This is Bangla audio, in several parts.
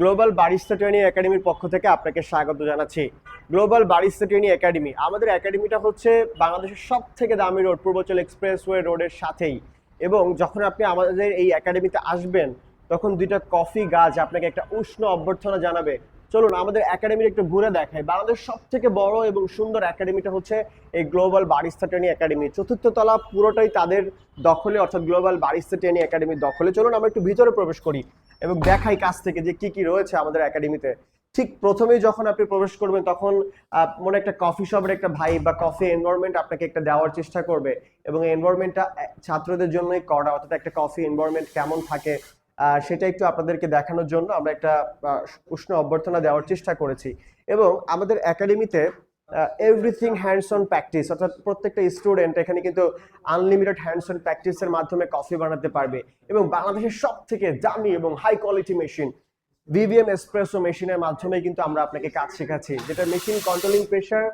গ্লোবাল বারিস্তা ট্রেনিং একাডেমির পক্ষ থেকে আপনাকে স্বাগত জানাচ্ছি। গ্লোবাল বারিস্তা ট্রেনিং একাডেমি আমাদের একাডেমিটা হচ্ছে বাংলাদেশের সব থেকে দামি রোড পূর্বাচল এক্সপ্রেসওয়ে রোডের সাথেই। এবং যখন আপনি আমাদের এই একাডেমিতে আসবেন, তখন দুইটা কফি গাছ আপনাকে একটা উষ্ণ অভ্যর্থনা জানাবে। চলুন আমাদের একাডেমির একটু ঘুরে দেখাই। বাংলাদেশ সব থেকে বড় এবং সুন্দর একাডেমিটা হচ্ছে এই গ্লোবাল বারিস্তা ট্রেনিং একাডেমি চতুর্থ তলা পুরোটাই তাদের দখলে, অর্থাৎ গ্লোবাল বারিস্তা ট্রেনিং একাডেমির দখলে। চলুন আমরা একটু ভিতরে প্রবেশ করি এবং দেখাই কাছ থেকে যে কি কি রয়েছে আমাদের একাডেমিতে। ঠিক প্রথমেই যখন আপনি প্রবেশ করবেন, তখন মনে একটা কফি শপের একটা ভাই বা কফি এনভায়রনমেন্ট আপনাকে একটা দেওয়ার চেষ্টা করবে এবং এনভায়রনমেন্টটা ছাত্রদের জন্যই করা। অর্থাৎ একটা কফি এনভায়রনমেন্ট কেমন থাকে সেটা একটু আপনাদেরকে দেখানোর জন্য আমরা একটা উষ্ণ অভ্যর্থনা দেওয়ার চেষ্টা করেছি। এবং আমাদের একাডেমিতে এভরিথিং হ্যান্ডস অন প্র্যাকটিস অর্থাৎ প্রত্যেকটা স্টুডেন্ট এখানে কিন্তু আনলিমিটেড হ্যান্ডস অন প্র্যাকটিসের মাধ্যমে কফি বানাতে পারবে। এবং বাংলাদেশের সব থেকে দামি এবং high quality machine VVM espresso মেশিনের মাধ্যমে কিন্তু আমরা আপনাকে কাজ শেখাচ্ছি, যেটা মেশিন কন্ট্রোলিং প্রেশার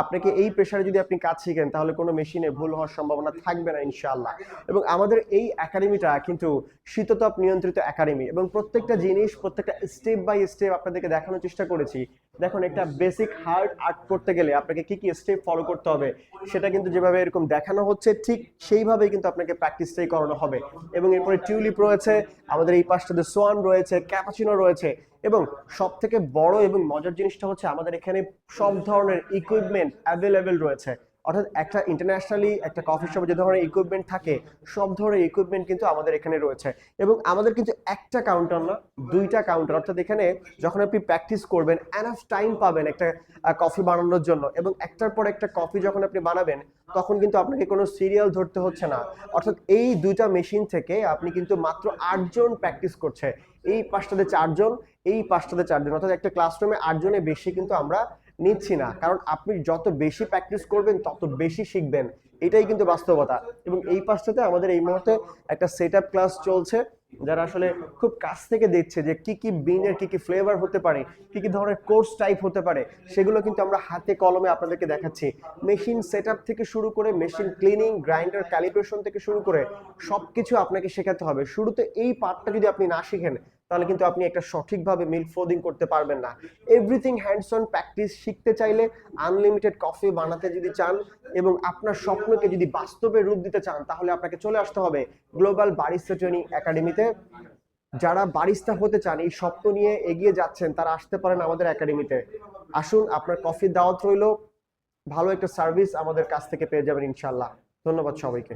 আপনাকে এই প্রেশারে যদি আপনি কাজ শিখেন, তাহলে কোনো মেশিনে ভুল হওয়ার সম্ভাবনা থাকবে না, ইনশাআল্লাহ। এবং আমাদের এই একাডেমিটা কিন্তু শীততাপ নিয়ন্ত্রিত একাডেমি এবং প্রত্যেকটা জিনিস, প্রত্যেকটা স্টেপ বাই স্টেপ আপনাদেরকে দেখানোর চেষ্টা করেছি। দেখুন, একটা বেসিক হার্ড আর্ট করতে গেলে আপনাকে কি কি স্টেপ ফলো করতে হবে সেটা কিন্তু যেভাবে এরকম দেখানো হচ্ছে, ঠিক সেইভাবেই কিন্তু আপনাকে প্র্যাকটিসটাই করানো হবে। এবং এরপরে টিউলিপ রয়েছে, আমাদের এই পাশটাতে সোয়ান রয়েছে ক্যাপাচিনো রয়েছে এবং সব থেকে বড় এবং মজার জিনিসটা হচ্ছে আমাদের এখানে সব ধরনের ইকুইপমেন্ট অ্যাভেলেবেল রয়েছে। অর্থাৎ একটা ইন্টারন্যাশনালি একটা কফি শপে যে ধরনের ইকুইপমেন্ট থাকে, সব ধরনের ইকুইপমেন্ট কিন্তু আমাদের এখানে রয়েছে। এবং আমাদের কিন্তু একটা কাউন্টার না, দুইটা কাউন্টার অর্থাৎ এখানে যখন আপনি প্র্যাকটিস করবেন এনাফ টাইম পাবেন একটা কফি বানানোর জন্য। এবং একটার পর একটা কফি যখন আপনি বানাবেন, তখন কিন্তু আপনাকে কোনো সিরিয়াল ধরতে হচ্ছে না। অর্থাৎ এই দুইটা মেশিন থেকে আপনি কিন্তু মাত্র আটজন প্র্যাকটিস করছে। এই পাঁচটাতে চারজন, এই পাঁচটাতে চারজন। অর্থাৎ একটা ক্লাসরুমে আটজনের বেশি কিন্তু আমরা নিচ্ছি না। কারণ আপনি যত বেশি প্র্যাকটিস করবেন, তত বেশি শিখবেন। এটাই কিন্তু বাস্তবতা। এবং এই পাশটাতে আমাদের এই মুহূর্তে একটা সেট ক্লাস চলছে, যারা আসলে খুব কাছ থেকে দেখছে যে কি কি বিনের কি কি ফ্লেভার হতে পারে, কি কি ধরনের কোর্স টাইপ হতে পারে, সেগুলো কিন্তু আমরা হাতে কলমে আপনাদেরকে দেখাচ্ছি। মেশিন সেট থেকে শুরু করে মেশিন ক্লিনিং গ্রাইন্ডার ক্যালিব্রেশন থেকে শুরু করে সব কিছু আপনাকে শেখাতে হবে। শুরুতে এই পার্টটা যদি আপনি না শিখেন তাহলে কিন্তু আপনি একটা সঠিকভাবে মিল্ক ফ্লোদিং করতে পারবেন না। এভরিথিং হ্যান্ডস অন প্র্যাকটিস শিখতে চাইলে আনলিমিটেড কফি বানাতে যদি চান এবং আপনার স্বপ্নকে যদি বাস্তবে রূপ দিতে চান, তাহলে আপনাকে চলে আসতে হবে গ্লোবাল বারিস্তা ট্রেনিং একাডেমিতে যারা বারিস্তা হতে চান, এই স্বপ্ন নিয়ে এগিয়ে যাচ্ছেন, তারা আসতে পারেন আমাদের একাডেমিতে আসুন, আপনার কফির দাওয়াত রইল। ভালো একটা সার্ভিস আমাদের কাছ থেকে পেয়ে যাবেন ইনশাল্লাহ ধন্যবাদ সবাইকে।